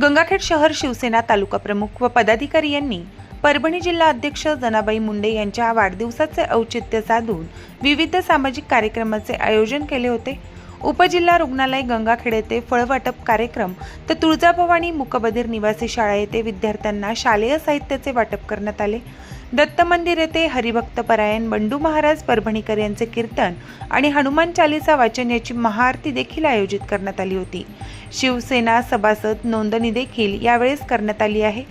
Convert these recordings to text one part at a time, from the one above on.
गंगाखेड शहर शिवसेना तालुका प्रमुख व पदाधिकारी यांनी परभणी जिल्हा अध्यक्ष जनाबाई मुंडे यांच्या वाढदिवसाचे औचित्य साधून विविध सामाजिक कार्यक्रमाचे आयोजन केले होते. उपजिल्हा रुग्णालय गंगाखेड येथे फळवाटप कार्यक्रम तर तुळजाभवानी मुकबधीर निवासी शाळा येथे विद्यार्थ्यांना शालेय साहित्याचे वाटप करण्यात आले. दत्त मंदिर येथे हरिभक्त परायण बंडू महाराज परभणीकर यांचे कीर्तन आणि हनुमान चालीसा वाचन याची महाआरती देखील आयोजित करण्यात आली होती. शिवसेना सभासद नोंदणी देखील यावेळेस करण्यात आली आहे.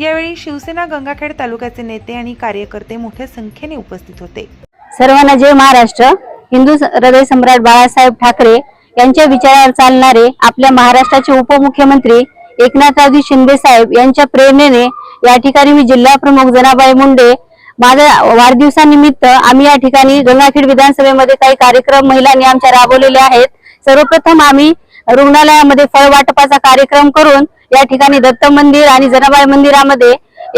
यावेळी शिवसेना गंगाखेड तालुक्याचे नेते आणि कार्यकर्ते मोठ्या संख्येने उपस्थित होते. सर्वांना जय महाराष्ट्र. हिंदू हृदय सम्राट बाळासाहेब ठाकरे यांच्या विचारावर चालणारे आपल्या महाराष्ट्राचे उपमुख्यमंत्री एकनाथरावजी शिंदे साहेब यांच्या प्रेरणेने या ठिकाणी मी जिल्हा प्रमुख जनाबाई मुंडे. माझ्या वाढदिवसानिमित्त आम्ही या ठिकाणी गंगाखेड विधानसभेमध्ये काही कार्यक्रम महिलांनी आमच्या राबवलेले आहेत. सर्वप्रथम आम्ही रुग्णालयामध्ये फळ वाटपाचा कार्यक्रम करून या ठिकाणी दत्त मंदिर आणि जनाबाई मंदिरामध्ये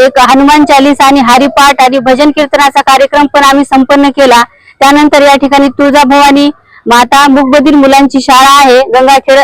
एक हनुमान चालीसा आणि हरिपाठ आणि भजन कीर्तनाचा कार्यक्रम पण आम्ही संपन्न केला. त्यानंतर या ठिकाणी तुळजाभवानी माता मुकबधीर मुलांची शाळा आहे. गंगाखेड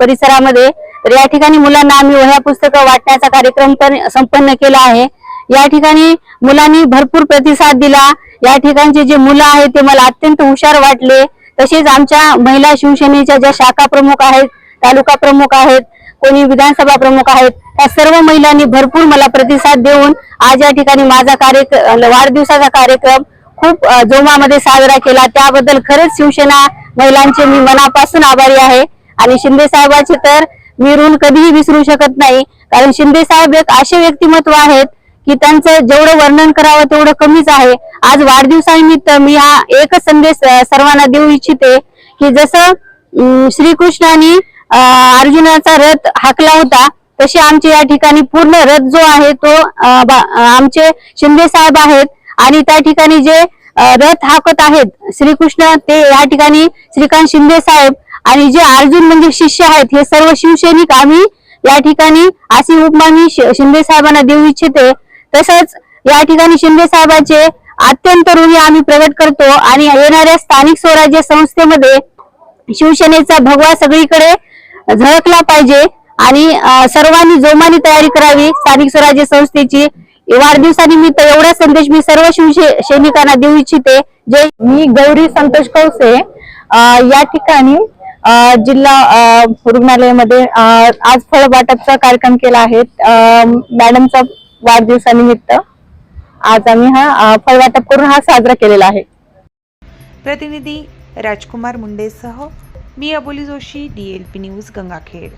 परिसरामध्ये. तर या ठिकाणी मुलांना आम्ही वह्या पुस्तकं वाटण्याचा कार्यक्रम पण संपन्न केला आहे. या ठिकाणी मुलांनी भरपूर प्रतिसाद दिला. या ठिकाणचे जे मुलं आहेत ते मला अत्यंत हुशार वाटले. तसेच आमच्या महिला शिवसेनेच्या ज्या शाखा प्रमुख आहेत तालुका प्रमुख आहेत कोणी विधानसभा प्रमुख आहेत त्या सर्व महिलांनी भरपूर मला प्रतिसाद देऊन आज या ठिकाणी माझा कार्यक्रम वाढदिवसाचा कार्यक्रम खूप जोमामध्ये साजरा केला. त्याबद्दल खरंच शिवसेना महिलांचे मी मनापासून आभारी आहे. आणि शिंदे साहेबांचे तर मी ऋण कधीही विसरू शकत नाही. कारण शिंदे साहेब एक असे व्यक्तिमत्व आहेत की त्यांचं जेवढं वर्णन करावं तेवढं कमीच आहे. आज वाढदिवसानिमित्त मी हा एकच संदेश सर्वांना देऊ इच्छिते की जसं श्रीकृष्णाने अर्जुनाचा रथ हाकला होता तसे आमचे या ठिकाणी पूर्ण रथ जो आहे तो बा- आमचे शिंदे साहेब आहेत. आणि त्या ठिकाणी जे रथ हाकत आहेत श्रीकृष्ण ते या ठिकाणी श्रीकांत शिंदे साहेब आणि जे अर्जुन म्हणजे शिष्य आहेत हे सर्व शिवसैनिक आम्ही या ठिकाणी अशी उपमा मी शि- शिंदे साहेबांना देऊ इच्छिते. तसंच या ठिकाणी शिंदे साहेबांचे अत्यंत ऋणी आम्ही प्रगट करतो आणि येणाऱ्या स्थानिक स्वराज्य संस्थेमध्ये शिवसेनेचा भगवा सगळीकडे झळकला पाहिजे आणि सर्वांनी जोमाने तयारी करावी स्थानिक स्वराज्य संस्थेची. वाढदिवसानिमित्त एवढा संदेश मी सर्व शिवसैनिकांना देऊ इच्छिते. जे मी गौरी संतोष कवसे या ठिकाणी जिल्हा रुग्णालयामध्ये आज फळ वाटपचा कार्यक्रम केला आहे. मॅडमचा वाढदिवसानिमित्त आज आम्ही हा फळवाटप फळ वाटप करून हा साजरा केलेला आहे. प्रतिनिधी राजकुमार मुंडेसह मी Aboli Joshi D P news Gangakhed.